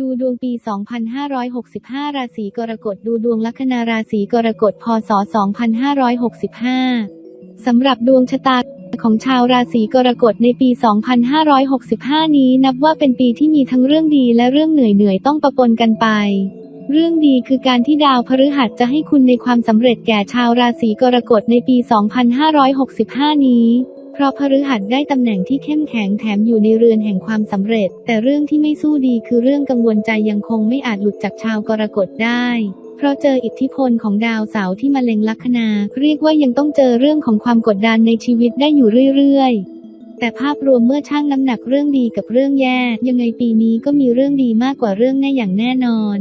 ดูดวงปี 2565 ราศีกรกฎ ดูดวงลัคนาราศีกรกฎ พศ 2565 สำหรับดวงชะตาของชาวราศีกรกฎในปี 2565 นี้นับว่าเป็นปีที่มีทั้งเรื่องดีและเรื่องเหนื่อยๆ ต้องประปนกันไป เรื่องดีคือการที่ดาวพฤหัสจะให้คุณในความสำเร็จแก่ชาวราศีกรกฎในปี 2565 นี้ เพราะพฤหัสได้ตำแหน่งที่เข้มแข็งแถมอยู่ในเรือนแห่งความสำเร็จ แต่เรื่องที่ไม่สู้ดีคือเรื่องกังวลใจยังคงไม่อาจหลุดจากชาวกรกฎได้ เพราะเจออิทธิพลของดาวเสาร์ที่มาเล็งลัคนา เรียกว่ายังต้องเจอเรื่องของความกดดันในชีวิตได้อยู่เรื่อยๆแต่ภาพรวมเมื่อช่างน้ำหนักเรื่องดีกับเรื่องแย่ ยังไงปีนี้ก็มีเรื่องดีมากกว่าเรื่องแน่อย่างแน่นอน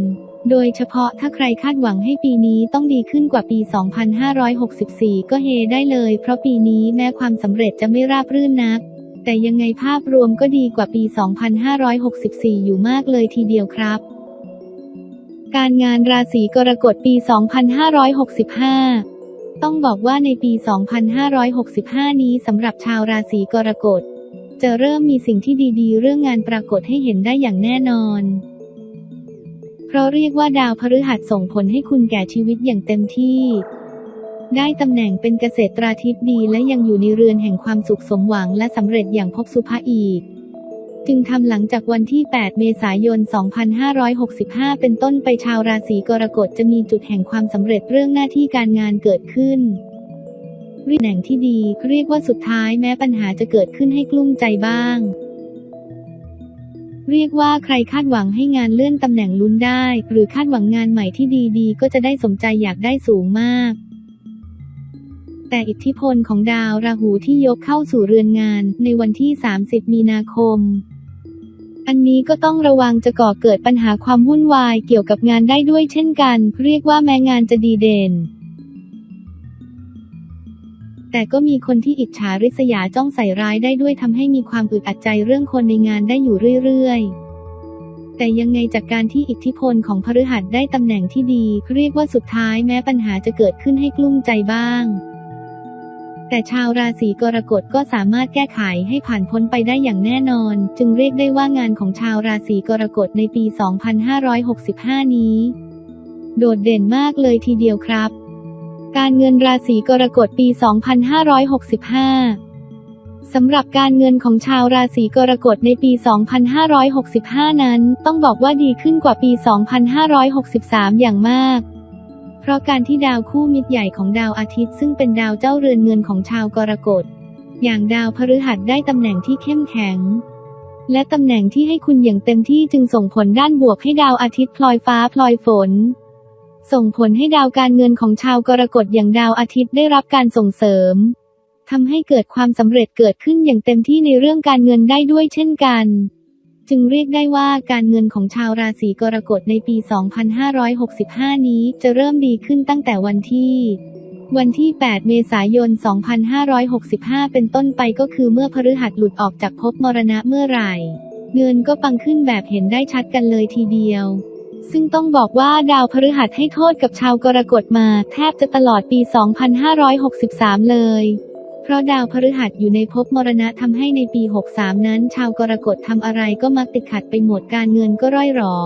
โดยเฉพาะถ้าใครคาดหวังให้ปีนี้ต้องดีขึ้นกว่าปี 2564 ก็เฮได้เลย เพราะปีนี้แม้ความสำเร็จจะไม่ราบรื่นนัก แต่ยังไงภาพรวมก็ดีกว่าปี 2564 อยู่มากเลยทีเดียวครับ การงานราศีกรกฎปี 2565 ต้องบอกว่าในปี 2565 นี้สำหรับชาวราศีกรกฎ จะเริ่มมีสิ่งที่ดีๆ เรื่องงานปรากฏให้เห็นได้อย่างแน่นอน เพราะเรียกว่าดาวพฤหัสส่งผลให้คุณแก่ชีวิตอย่างเต็มที่ ได้ตำแหน่งเป็นเกษตราธิบดีและยังอยู่ในเรือนแห่งความสุขสมหวังและสำเร็จอย่างพบสุภาอีก จึงทำหลังจากวันที่ 8 เมษายน 2565 เป็นต้นไปชาวราศีกรกฎจะมีจุดแห่งความสำเร็จเรื่องหน้าที่การงานเกิดขึ้นตำแหน่งที่ดีเรียกว่าสุดท้ายแม้ปัญหาจะเกิดขึ้นให้กลุ้มใจบ้าง เรียกว่าใครคาดหวังให้งานเลื่อนตำแหน่งลุ้นได้ หรือคาดหวังงานใหม่ที่ดีๆ ก็จะได้สมใจอยากได้สูงมาก แต่อิทธิพลของดาวราหูที่ยกเข้าสู่เรือนงานในวันที่ 30 มีนาคม อันนี้ก็ต้องระวังจะก่อเกิดปัญหาความวุ่นวายเกี่ยวกับงานได้ด้วยเช่นกัน เรียกว่าแม้งานจะดีเด่น แต่ก็มีคนที่อิจฉาริษยาจ้องใส่ร้ายได้ด้วยทำให้มีความอึดอัดใจเรื่องคนในงานได้อยู่เรื่อยๆแต่ยังไงจากการที่อิทธิพลของพฤหัสได้ตำแหน่งที่ดี เรียกว่าสุดท้ายแม้ปัญหาจะเกิดขึ้นให้กลุ้มใจบ้าง แต่ชาวราศีกรกฎก็สามารถแก้ไขให้ผ่านพ้นไปได้อย่างแน่นอน จึงเรียกได้ว่างานของชาวราศีกรกฎในปี 2565 นี้ โดดเด่นมากเลยทีเดียวครับ การเงินราศีกรกฎปี 2565 สำหรับการเงินของชาวราศีกรกฎในปี 2565 นั้น ต้องบอกว่าดีขึ้นกว่าปี 2563 อย่างมาก เพราะการที่ดาวคู่มิตรใหญ่ของดาวอาทิตย์ซึ่งเป็นดาวเจ้าเรือนเงินของชาวกรกฎ อย่างดาวพฤหัสได้ตำแหน่งที่เข้มแข็งและตำแหน่งที่ให้คุณอย่างเต็มที่จึงส่งผลด้านบวกให้ดาวอาทิตย์พลอยฟ้าพลอยฝน ส่งผลให้ดาวการเงินของชาวกรกฎอย่างดาวอาทิตย์ได้รับการส่งเสริมทำให้เกิดความสำเร็จเกิดขึ้นอย่างเต็มที่ในเรื่องการเงินได้ด้วยเช่นกัน จึงเรียกได้ว่าการเงินของชาวราศีกรกฎในปี 2565 นี้จะเริ่มดีขึ้นตั้งแต่วันที่วันที่ 8 เมษายน 2565 เป็นต้นไปก็คือเมื่อพฤหัสหลุดออกจากภพมรณะเมื่อไหร่ เงินก็ปังขึ้นแบบเห็นได้ชัดกันเลยทีเดียว ซึ่งต้องบอกว่าดาวพฤหัสให้โทษกับชาวกรกฎมาแทบจะตลอดปี 2563 เลย เพราะดาวพฤหัสอยู่ในภพมรณะทำให้ในปี 63 นั้น ชาวกรกฎทำอะไรก็มักติดขัดไปหมดการเงินก็ร่อยหรอ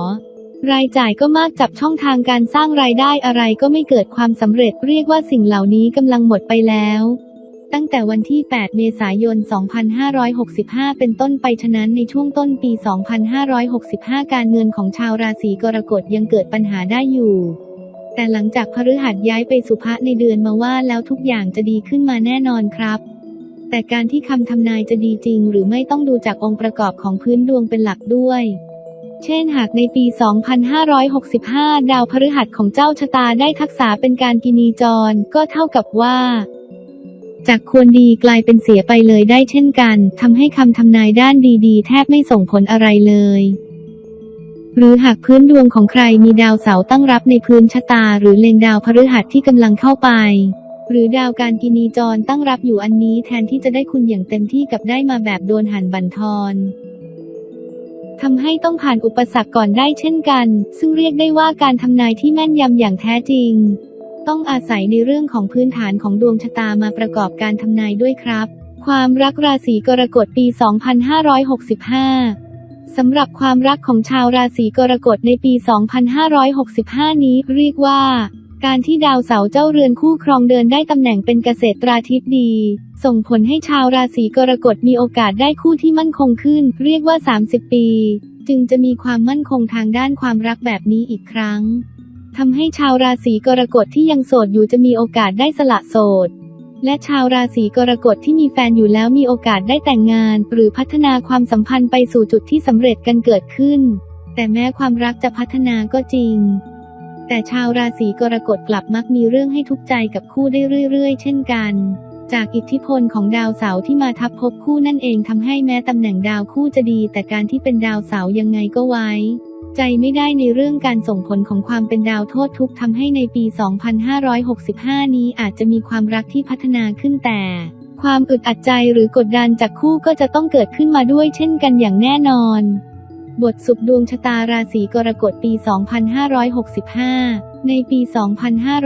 รายจ่ายก็มากจับช่องทางการสร้างรายได้อะไรก็ไม่เกิดความสำเร็จเรียกว่าสิ่งเหล่านี้กำลังหมดไปแล้ว ตั้งแต่วันที่ 8 เมษายน 2565 เป็นต้นไปฉะนั้นในช่วงต้นปี 2565 การเงินของชาวราศีกรกฎยังเกิดปัญหาได้อยู่ แต่หลังจากพฤหัสย้ายไปสุภะในเดือนมาว่าแล้วทุกอย่างจะดีขึ้นมาแน่นอนครับ แต่การที่คำทำนายจะดีจริง หรือไม่ต้องดูจากองค์ประกอบของพื้นดวงเป็นหลักด้วยเช่นหากในปี 2565 ดาวพฤหัสของเจ้าชะตาได้ทักษะเป็นการกินีจร ก็เท่ากับว่า จากควรดีกลายเป็นเสียไปเลยได้เช่นกันทำให้คำทำนายด้านดีๆ แทบไม่ส่งผลอะไรเลย หรือหากพื้นดวงของใครมีดาวเสาร์ตั้งรับในพื้นชะตา หรือเล็งดาวพฤหัสที่กำลังเข้าไป หรือดาวการกินีจรตั้งรับอยู่อันนี้แทนที่จะได้คุณอย่างเต็มที่กับได้มาแบบโดนหันบันทอนทำให้ต้องผ่านอุปสรรคก่อนได้เช่นกัน ซึ่งเรียกได้ว่าการทำนายที่แม่นยำอย่างแท้จริง ต้องอาศัยในเรื่องของพื้นฐานของดวงชะตามาประกอบการทำนายด้วยครับ ความรักราศีกรกฎปี 2565สำหรับความรักของชาวราศีกรกฎในปี 2565 นี้เรียกว่า การที่ดาวเสาร์เจ้าเรือนคู่ครองเดินได้ตำแหน่งเป็นเกษตราทิตย์ดี ส่งผลให้ชาวราศีกรกฎมีโอกาสได้คู่ที่มั่นคงขึ้น เรียกว่า 30 ปี จึงจะมีความมั่นคงทางด้านความรักแบบนี้อีกครั้ง ทำให้ชาวราศีกรกฎที่ยังโสดอยู่จะมีโอกาสได้สละโสด และชาวราศีกรกฎที่มีแฟนอยู่แล้วมีโอกาสได้แต่งงาน หรือพัฒนาความสัมพันธ์ไปสู่จุดที่สำเร็จกันเกิดขึ้น แต่แม้ความรักจะพัฒนาก็จริง แต่ชาวราศีกรกฎกลับมักมีเรื่องให้ทุกข์ใจกับคู่ได้เรื่อย ๆ เช่นกันจากอิทธิพลของดาวเสาร์ที่มาทับพบคู่นั่นเองทำให้แม้ตำแหน่งดาวคู่จะดี แต่การที่เป็นดาวเสาร์ยังไงก็ไว้ ใจไม่ได้ในเรื่องการส่งผลของความเป็นดาวโทษทุกทำให้ในปี 2565 นี้อาจจะมีความรักที่พัฒนาขึ้นแต่ ความอึดอัดใจหรือกดดันจากคู่ก็จะต้องเกิดขึ้นมาด้วยเช่นกันอย่างแน่นอน บทสุขดวงชะตาราศีกรกฎปี 2565 ในปี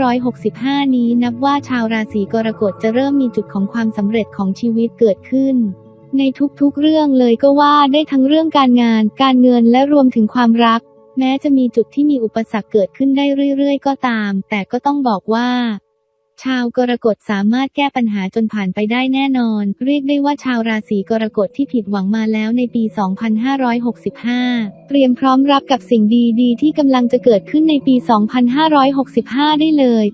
2565 นี้นับว่าชาวราศีกรกฎจะเริ่มมีจุดของความสำเร็จของชีวิตเกิดขึ้น ในทุกๆเรื่องเลยก็ว่าได้ทั้งเรื่องการงาน การเงินและรวมถึงความรัก แม้จะมีจุดที่มีอุปสรรคเกิดขึ้นได้เรื่อยๆ ก็ตาม แต่ก็ต้องบอกว่า ชาวกรกฎสามารถแก้ปัญหาจนผ่านไปได้แน่นอน เรียกได้ว่าชาวราศีกรกฎที่ผิดหวังมาแล้วในปี 2565 เตรียมพร้อมรับกับสิ่งดีๆ ที่กำลังจะเกิดขึ้นในปี 2565 ได้เลย